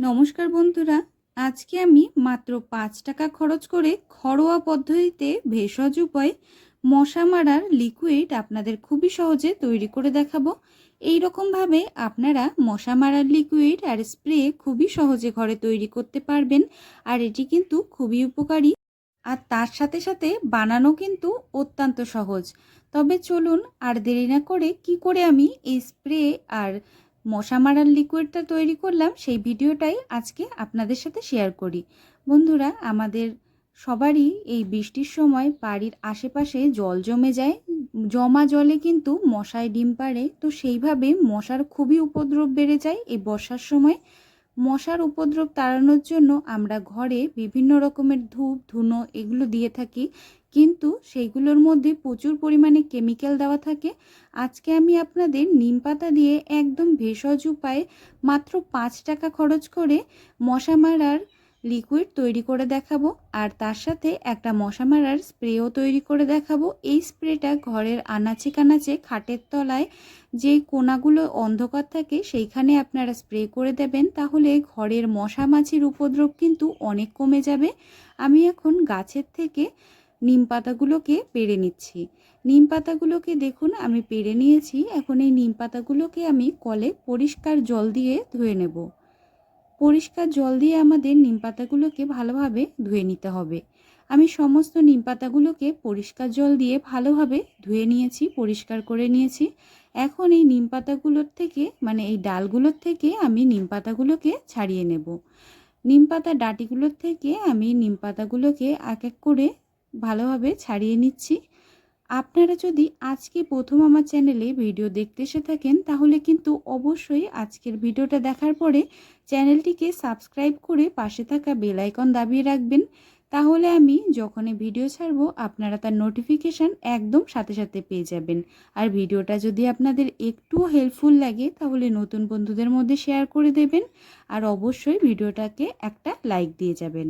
নমস্কার বন্ধুরা, আজকে আমি মাত্র পাঁচ টাকা খরচ করে ঘরোয়া পদ্ধতিতে ভেষজ উপায় মশা মারার লিকুইড আপনাদের খুবই সহজে তৈরি করে দেখাবো। এই রকমভাবে আপনারা মশা মারার লিকুইড আর স্প্রে খুবই সহজে ঘরে তৈরি করতে পারবেন, আর এটি কিন্তু খুবই উপকারী। আর তার সাথে সাথে বানানো কিন্তু অত্যন্ত সহজ। তবে চলুন আর দেরি না করে কি করে আমি এই স্প্রে আর মশা মারার লিকুইডটা তৈরি করলাম, সেই ভিডিওটাই আজকে আপনাদের সাথে শেয়ার করি। বন্ধুরা, আমাদের সবারই এই বৃষ্টির সময় বাড়ির আশেপাশে জল জমে যায়, জমা জলে কিন্তু মশায় ডিম পাড়ে, তো সেইভাবে মশার খুবই উপদ্রব বেড়ে যায় এই বর্ষার সময়। মশার উপদ্রব তাড়ানোর জন্য আমরা ঘরে বিভিন্ন রকমের ধূপ, ধুনো এগুলো দিয়ে থাকি। কিন্তু সেইগুলোর মধ্যে প্রচুর পরিমাণে কেমিক্যাল দেওয়া থাকে। আজকে আমি আপনাদের নিম পাতা দিয়ে একদম ভেষজ উপায়ে মাত্র পাঁচ টাকা খরচ করে মশা মারার লিকুইড তৈরি করে দেখাবো, আর তার সাথে একটা মশা মারার স্প্রেও তৈরি করে দেখাবো। এই স্প্রেটা ঘরের আনাচে কানাচে খাটের তলায় যে কোনাগুলো অন্ধকার থাকে, সেইখানে আপনারা স্প্রে করে দেবেন, তাহলে ঘরের মশা মাছির উপদ্রব কিন্তু অনেক কমে যাবে। আমি এখন গাছের থেকে নিম পাতাগুলোকে পেরে নিচ্ছি। নিম পাতাগুলোকে দেখুন, আমি পেরে নিয়েছি। এখন এই নিম পাতাগুলোকে আমি কলে পরিষ্কার জল দিয়ে ধুয়ে নেব। পরিষ্কার জল দিয়ে আমাদের নিম পাতাগুলোকে ভালোভাবে ধুয়ে নিতে হবে। আমি সমস্ত নিম পাতাগুলোকে পরিষ্কার জল দিয়ে ভালোভাবে ধুয়ে নিয়েছি, পরিষ্কার করে নিয়েছি। এখন এই নিম পাতাগুলোর থেকে মানে এই ডালগুলোর থেকে আমি নিম পাতাগুলোকে ছাড়িয়ে নেব। নিম পাতা ডাটিগুলোর থেকে আমি নিম পাতাগুলোকে এক এক করে ভালোভাবে ছাড়িয়ে নিচ্ছি। আপনারা যদি আজকে প্রথম আমার চ্যানেলে ভিডিও দেখতে এসে থাকেন, তাহলে কিন্তু অবশ্যই আজকের ভিডিওটা দেখার পরে চ্যানেলটিকে সাবস্ক্রাইব করে পাশে থাকা বেল আইকন দাবিয়ে রাখবেন। তাহলে আমি যখনই ভিডিও ছাড়বো, আপনারা তার নোটিফিকেশান একদম সাথে সাথে পেয়ে যাবেন। আর ভিডিওটা যদি আপনাদের একটুও হেল্পফুল লাগে, তাহলে নতুন বন্ধুদের মধ্যে শেয়ার করে দেবেন। আর অবশ্যই ভিডিওটাকে একটা লাইক দিয়ে যাবেন।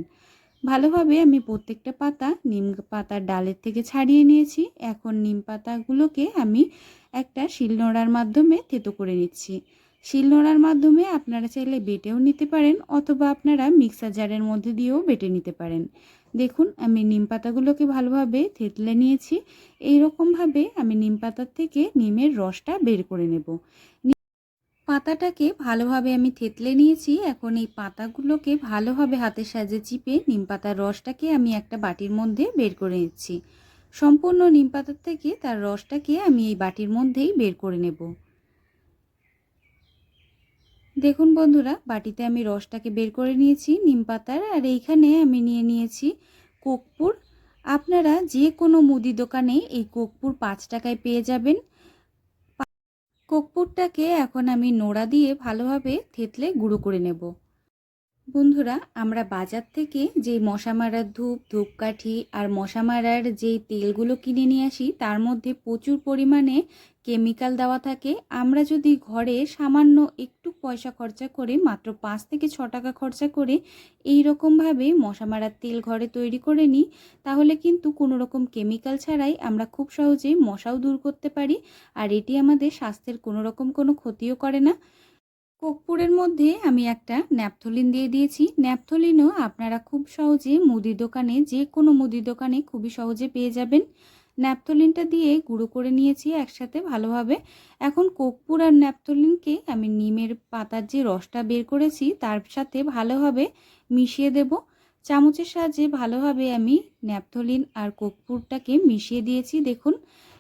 ভালোভাবে আমি প্রত্যেকটা পাতা নিম পাতার ডালের থেকে ছাড়িয়ে নিয়েছি। এখন নিম পাতাগুলোকে আমি একটা শিলনোড়ার মাধ্যমে থেতো করে নিচ্ছি। শিলনোড়ার মাধ্যমে আপনারা চাইলে বেটেও নিতে পারেন অথবা আপনারা মিক্সার জারের মধ্যে দিয়েও বেটে নিতে পারেন। দেখুন, আমি নিম পাতাগুলোকে ভালোভাবে থেতলে নিয়েছি। এই রকমভাবে আমি নিম পাতার থেকে নিমের রসটা বের করে নেব। পাতাটাকে ভালোভাবে আমি থেতলে নিয়েছি। এখন এই পাতাগুলোকে ভালোভাবে হাতের সাহায্যে চিপে নিম পাতার রসটাকে আমি একটা বাটির মধ্যে বের করে নিচ্ছি। সম্পূর্ণ নিম পাতার থেকে তার রসটাকে আমি এই বাটির মধ্যেই বের করে নেব। দেখুন বন্ধুরা, বাটিতে আমি রসটাকে বের করে নিয়েছি, নিম পাতার, আর এইখানে আমি নিয়ে নিয়েছি কোকপুর। আপনারা যে কোনো মুদি দোকানে এই কোকপুর পাঁচ টাকায় পেয়ে যাবেন। কোকপুরটাকে এখন আমি নোড়া দিয়ে ভালোভাবে থেতলে গুঁড়ো করে নেব। বন্ধুরা, আমরা বাজার থেকে যে মশা মারার ধূপ, ধূপকাঠি আর মশা মারার যেই তেলগুলো কিনে নিয়ে আসি, তার মধ্যে প্রচুর পরিমাণে কেমিক্যাল দেওয়া থাকে, আমরা যদি ঘরে সামান্য একটু পয়সা খরচা করে, মাত্র পাঁচ থেকে ছ টাকা খরচা করে এই রকমভাবে মশা মারার তেল ঘরে তৈরি করে নিই, তাহলে কিন্তু কোনো রকম কেমিক্যাল ছাড়াই আমরা খুব সহজেই মশাও দূর করতে পারি, আর এটি আমাদের স্বাস্থ্যের কোনো রকম কোনো ক্ষতিও করে না। কোকপুরের মধ্যে আমি একটা ন্যাপথলিন দিয়ে দিয়েছি। ন্যাপথলিনও আপনারা খুব সহজে মুদি দোকানে যে কোনো মুদি দোকানে খুবই সহজে পেয়ে যাবেন। ন্যাপথলিনটা দিয়ে গুঁড়ো করে নিয়েছি একসাথে ভালোভাবে। এখন কোকপুর আর ন্যাপথলিনকে আমি নিমের পাতার যে রসটা বের করেছি তার সাথে ভালোভাবে মিশিয়ে দেব। চামচের সাহায্যে ভালোভাবে আমি ন্যাপথলিন আর কোকপুরটাকে মিশিয়ে দিয়েছি। দেখুন,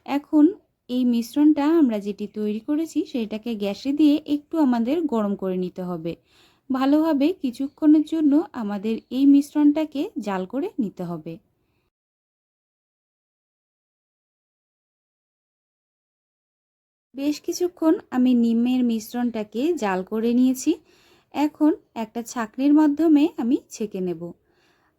এখন এই মিশ্রণটা আমরা যেটি তৈরি করেছি সেটাকে গ্যাসে দিয়ে একটু আমাদের গরম করে নিতে হবে। ভালোভাবে কিছুক্ষণের জন্য আমাদের এই মিশ্রণটাকে জাল করে নিতে হবে। বেশ কিছুক্ষণ আমি নিমের মিশ্রণটাকে জাল করে নিয়েছি। এখন একটা ছাকনির মাধ্যমে আমি ছেঁকে নেব।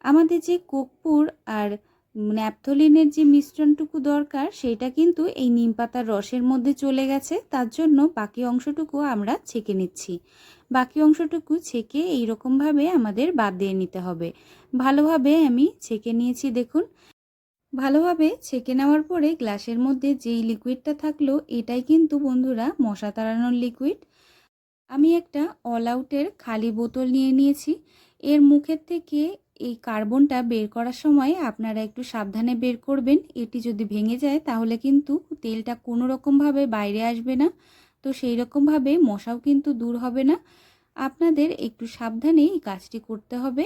আমাদের যে কোকপুর আর ন্যাপথলিনের যে মিশ্রণটুকু দরকার, সেটা কিন্তু এই নিম পাতার রসের মধ্যে চলে গেছে। তার জন্য বাকি অংশটুকু আমরা ছেঁকে নিচ্ছি। বাকি অংশটুকু ছেঁকে এইরকমভাবে আমাদের বাদ দিয়ে নিতে হবে। ভালোভাবে আমি ছেঁকে নিয়েছি, দেখুন। ভালোভাবে ছেঁকে নেওয়ার পরে গ্লাসের মধ্যে যেই লিকুইডটা থাকল, এটাই কিন্তু বন্ধুরা মশা তাড়ানোর লিকুইড। আমি একটা অল আউটের খালি বোতল নিয়ে নিয়েছি। এর মুখের থেকে এই কার্বনটা বের করার সময় আপনারা একটু সাবধানে বের করবেন। এটি যদি ভেঙে যায়, তাহলে কিন্তু তেলটা কোনো রকমভাবে বাইরে আসবে না। তো সেই রকমভাবে মশাও কিন্তু দূর হবে না। আপনাদের একটু সাবধানে এই কাজটি করতে হবে।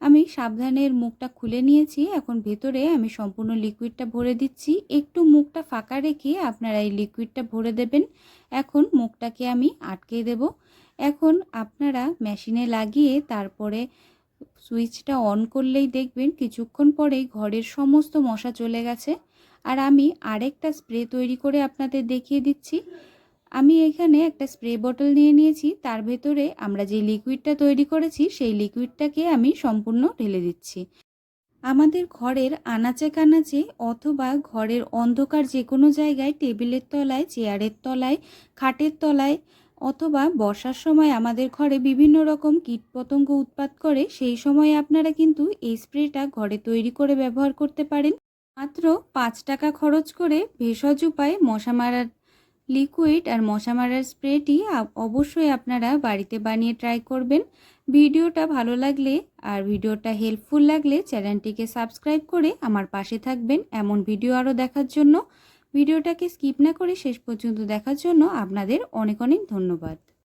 আমি সাবধানের মুখটা খুলে নিয়েছি, এখন ভেতরে আমি সম্পূর্ণ লিকুইডটা ভরে দিচ্ছি। একটু মুখটা ফাঁকা রেখে আপনারা এই লিকুইডটা ভরে দেবেন। এখন মুখটাকে আমি আটকে দেব। এখন আপনারা মেশিনে লাগিয়ে তারপরে সুইচটা অন করলেই দেখবেন কিছুক্ষণ পরেই ঘরের সমস্ত মশা চলে গেছে। আর আমি আরেকটা স্প্রে তৈরি করে আপনাদের দেখিয়ে দিচ্ছি। আমি এখানে একটা স্প্রে বোতল নিয়ে নিয়েছি, তার ভেতরে আমরা যে লিকুইডটা তৈরি করেছি, সেই লিকুইডটাকে আমি সম্পূর্ণ ঢেলে দিচ্ছি। আমাদের ঘরের আনাচে কানাচে অথবা ঘরের অন্ধকার যে কোনো জায়গায়, টেবিলের তলায়, চেয়ারের তলায়, খাটের তলায় অথবা বর্ষার সময় আমাদের ঘরে বিভিন্ন রকম কীটপতঙ্গ উৎপাত করে, সেই সময় আপনারা কিন্তু এই স্প্রেটা ঘরে তৈরি করে ব্যবহার করতে পারেন। মাত্র পাঁচ টাকা খরচ করে ভেষজ উপায়ে মশা মারার লিকুইড আর মশা মারার স্প্রেটি অবশ্যই আপনারা বাড়িতে বানিয়ে ট্রাই করবেন। ভিডিওটা ভালো লাগলে আর ভিডিওটা হেল্পফুল লাগলে চ্যানেলটিকে সাবস্ক্রাইব করে আমার পাশে থাকবেন এমন ভিডিও আরও দেখার জন্য। ভিডিওটাকে স্কিপ না করে শেষ পর্যন্ত দেখার জন্য আপনাদের অনেক অনেক ধন্যবাদ।